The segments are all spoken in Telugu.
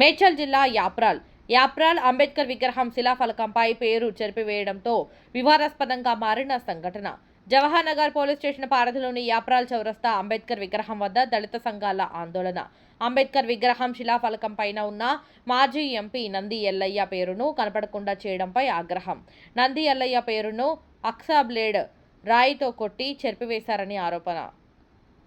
మేడ్చల్ జిల్లా యాప్రాల్. యాప్రాల్ అంబేద్కర్ విగ్రహం శిలాఫలకంపై పేరు చెరిపివేయడంతో వివాదాస్పదంగా మారిన సంఘటన. జవహర్నగర్ పోలీస్ స్టేషన్ పారధిలోని యాప్రాల్ చౌరస్తా అంబేద్కర్ విగ్రహం వద్ద దళిత సంఘాల ఆందోళన. అంబేద్కర్ విగ్రహం శిలాఫలకం పైన ఉన్న మాజీ ఎంపీ నంది ఎల్లయ్య పేరును కనపడకుండా చేయడంపై ఆగ్రహం. నంది ఎల్లయ్య పేరును అక్సా బ్లేడ్ రాయితో కొట్టి చెరిపివేశారని ఆరోపణ.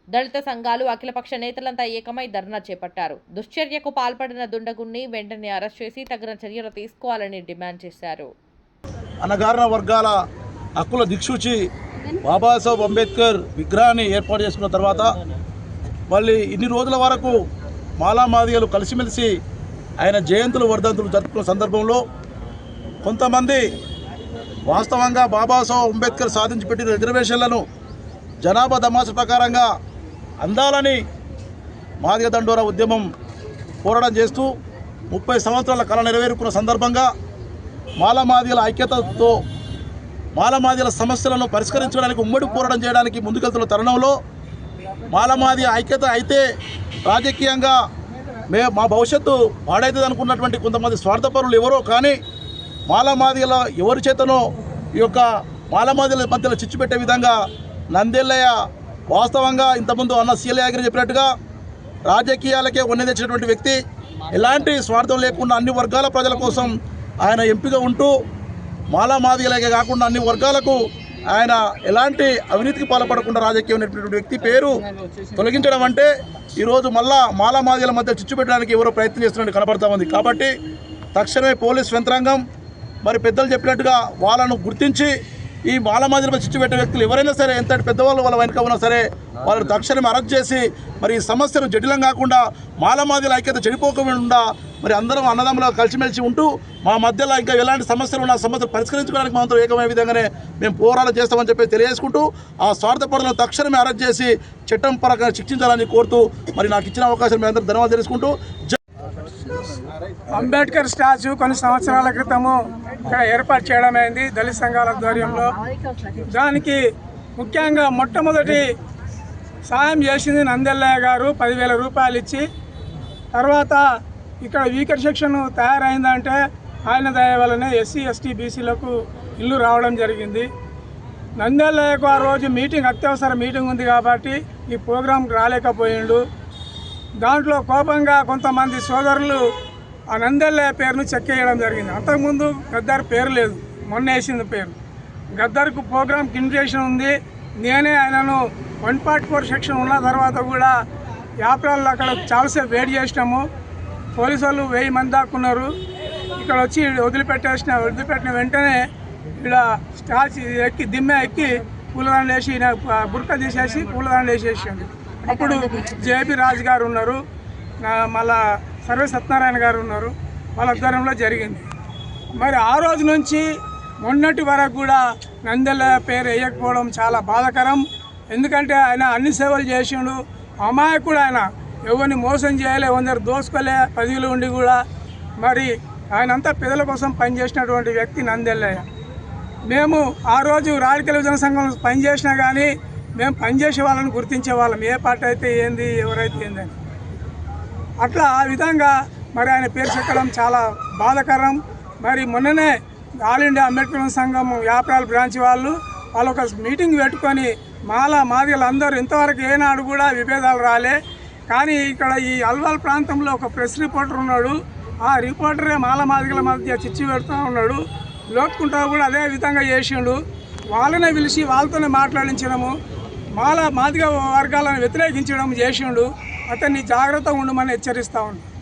దళిత సంఘాలు అఖిలపక్ష నేతలంతా ఏకమై ధర్నా చేపట్టారు. దుశ్చర్యకు పాల్పడిన దుండగుణ్ణి వెంటనే అరెస్ట్ చేసి తగిన చర్యలు తీసుకోవాలని డిమాండ్ చేశారు. అనగారిన వర్గాల హక్కుల దిక్సూచి బాబాసాహెబ్ అంబేద్కర్ విగ్రహాన్ని ఏర్పాటు చేసుకున్న తర్వాత మళ్ళీ ఇన్ని రోజుల వరకు మాలామాదిగలు కలిసిమెలిసి ఆయన జయంతులు వర్ధంతులు జరుపుకున్న సందర్భంలో కొంతమంది వాస్తవంగా బాబాసాహెబ్ అంబేద్కర్ సాధించి పెట్టిన రిజర్వేషన్లను జనాభా దమాస ప్రకారంగా అందాలని మాదిగ దండోర ఉద్యమం పోరాటం చేస్తూ ముప్పై సంవత్సరాల కళ నెరవేరుకున్న సందర్భంగా మాలమాదిగల ఐక్యతతో మాలమాదిగల సమస్యలను పరిష్కరించడానికి ఉమ్మడి పోరాటం చేయడానికి ముందుకెళ్తున్న తరుణంలో మాలమాది ఐక్యత అయితే రాజకీయంగా మే మా భవిష్యత్తు పాడైతుంది అనుకున్నటువంటి కొంతమంది స్వార్థపరులు ఎవరో కానీ మాలమాదిగల ఎవరి చేతనో ఈ యొక్క మాలమాదిల మధ్యలో చిచ్చు పెట్టే విధంగా నందెల్లయ్య వాస్తవంగా ఇంతకుముందు అన్న సీలయాగిరి చెప్పినట్టుగా రాజకీయాలకే ఉన్నది తెచ్చినటువంటి వ్యక్తి. ఎలాంటి స్వార్థం లేకుండా అన్ని వర్గాల ప్రజల కోసం ఆయన ఎంపిక ఉంటూ మాలామాదిగలకే కాకుండా అన్ని వర్గాలకు ఆయన ఎలాంటి అవినీతికి పాల్పడకుండా రాజకీయం నేర్పినటువంటి వ్యక్తి పేరు తొలగించడం అంటే ఈరోజు మళ్ళా మాలామాదిగల మధ్య చిచ్చు పెట్టడానికి ఎవరో ప్రయత్నం చేస్తున్నట్టు కనబడతా ఉంది. కాబట్టి తక్షణమే పోలీస్ యంత్రాంగం మరి పెద్దలు చెప్పినట్టుగా వాళ్ళను గుర్తించి ఈ మాలమాదిరిపై చిచ్చు పెట్టే వ్యక్తులు ఎవరైనా సరే ఎంతటి పెద్దవాళ్ళు వాళ్ళ వెనుక ఉన్నా సరే వాళ్ళని తక్షణమే అరెస్ట్ చేసి మరి ఈ సమస్యను జటిలం కాకుండా మాలమాదిల ఐక్యత చెడిపోకుండా మరి అందరం అన్నదమ్ములు కలిసిమెలిసి ఉంటూ మా మధ్యలో ఇంకా ఎలాంటి సమస్యలు ఉన్న సమస్యలు పరిష్కరించుకోవడానికి మాత్రం ఏకమైన విధంగానే మేము పోరాటం చేస్తామని చెప్పి తెలియజేసుకుంటూ ఆ స్వార్థపరులను తక్షణమే అరెస్ట్ చేసి చట్టం పరంగా శిక్షించాలని కోరుతూ మరి నాకు ఇచ్చిన అవకాశం మీ అందరూ ధన్యవాదాలు తెలుసుకుంటూ. అంబేద్కర్ స్టాచ్యూ కొన్ని సంవత్సరాల క్రితము ఏర్పాటు చేయడం అయింది దళిత సంఘాల ఆధ్వర్యంలో. దానికి ముఖ్యంగా మొట్టమొదటి సాయం చేసింది నందెల్లయ్య గారు. పదివేల రూపాయలు ఇచ్చి తర్వాత ఇక్కడ వీకర్ సెక్షన్ తయారైందంటే ఆయన దయ వలనే ఎస్సీ ఎస్టీ బీసీలకు ఇల్లు రావడం జరిగింది. నందెల్లయ్యకు ఆ రోజు మీటింగ్ అత్యవసర మీటింగ్ ఉంది కాబట్టి ఈ ప్రోగ్రాంకి రాలేకపోయిండు. దాంట్లో కోపంగా కొంతమంది సోదరులు ఆ నందల్ల పేరును చెక్కేయడం జరిగింది. అంతకుముందు గద్దార్ పేరు లేదు. మొన్న వేసింది పేరు. గద్దార్కు ప్రోగ్రామ్కి ఇన్విటేషన్ ఉంది. నేనే ఆయనను వన్ పార్ట్ ఫోర్ సెక్షన్ ఉన్న తర్వాత కూడా యాప్రాల్లో అక్కడ చాలాసేపు వెయిట్ చేసినాము. పోలీసు వాళ్ళు వెయ్యి మంది దాక్కున్నారు ఇక్కడ వచ్చి వదిలిపెట్టేసిన వదిలిపెట్టిన వెంటనే ఇక్కడ స్టాచ్ ఎక్కి దిమ్మె ఎక్కి పూలదండ వేసి బుర్క తీసేసి పూలదండ వేసేసాడు. అప్పుడు జేపీ రాజు గారు ఉన్నారు. మళ్ళా సర్వే సత్యనారాయణ గారు ఉన్నారు. వాళ్ళ ఆధ్వర్యంలో జరిగింది. మరి ఆ రోజు నుంచి మొన్నటి వరకు కూడా నందెల పేరు వేయకపోవడం చాలా బాధకరం. ఎందుకంటే ఆయన అన్ని సేవలు చేసిండు. అమాయకుడు ఆయన. ఎవరిని మోసం చేయలే కొందరు దోసుకోలే పదవిలో ఉండి కూడా. మరి ఆయనంతా పిల్లల కోసం పనిచేసినటువంటి వ్యక్తి నందెల్లయ్య. మేము ఆ రోజు రాజకీయ విజన సంఘం పనిచేసినా కానీ మేము పనిచేసే వాళ్ళని గుర్తించే వాళ్ళం. ఏ పార్టీ అయితే ఏంది ఎవరైతే ఏందని అట్లా ఆ విధంగా మరి ఆయన పేరు చెక్కడం చాలా బాధాకరం. మరి మొన్ననే ఆల్ ఇండియా అంబేద్కర్ సంఘం వ్యాపారాల బ్రాంచ్ వాళ్ళు వాళ్ళు ఒక మీటింగ్ పెట్టుకొని మాల మాదిగలు అందరూ ఇంతవరకు ఏనాడు కూడా విభేదాలు రాలే. కానీ ఇక్కడ ఈ అల్వాల్ ప్రాంతంలో ఒక ప్రెస్ రిపోర్టర్ ఉన్నాడు. ఆ రిపోర్టరే మాల మాదిగల మధ్య చిచ్చి పెడుతూ ఉన్నాడు. లోట్కుంటావు కూడా అదే విధంగా చేసిండు. వాళ్ళనే పిలిచి వాళ్ళతోనే మాట్లాడించడము మాల మాదిగ వర్గాలను వ్యతిరేకించడం చేసిండు. అతన్ని జాగ్రత్తగా ఉండమని హెచ్చరిస్తా ఉన్నాడు